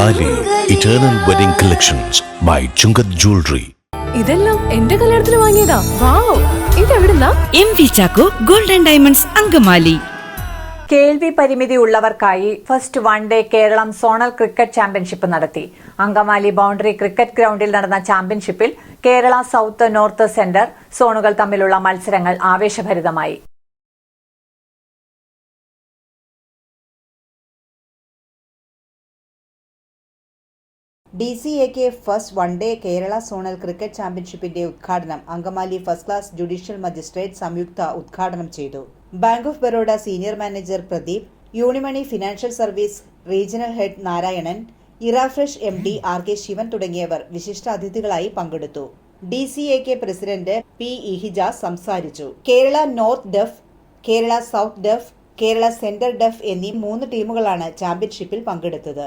Eternal wedding collections by Chungath jewellery ഇതെല്ലാം എന്റെ കല്യാണത്തിന് വാങ്ങിയതാ. Wow ഇതെവിടുന്നാ? M V Chacko golden diamonds Angamaly. കേൾവി പരിമിതി ഉള്ളവർക്കായി first one day Keralam zonal cricket championship നടത്തി. അങ്കമാലി ബൗണ്ടറി ക്രിക്കറ്റ് ഗ്രൗണ്ടിൽ നടന്ന ചാമ്പ്യൻഷിപ്പിൽ കേരള സൗത്ത് നോർത്ത് സെന്റർ സോണുകൾ തമ്മിലുള്ള മത്സരങ്ങൾ ആവേശഭരിതമായി. D C A K first one day Kerala zonal cricket ചാമ്പ്യൻഷിപ്പിന്റെ ഉദ്ഘാടനം Angamaly first class judicial magistrate Samyuktha ഉദ്ഘാടനം ചെയ്തു. Bank of Baroda senior manager Pradeep Unimoney financial service regional head Narayanan ഇറാഫ്രഷ് M D R K Sivan തുടങ്ങിയവർ വിശിഷ്ടാതിഥികളായി പങ്കെടുത്തു. D C A K president P Ihijas സംസാരിച്ചു. Kerala north deaf Kerala south deaf Kerala centre deaf എന്നീ മൂന്ന് ടീമുകളാണ് ചാമ്പ്യൻഷിപ്പിൽ പങ്കെടുത്തത്.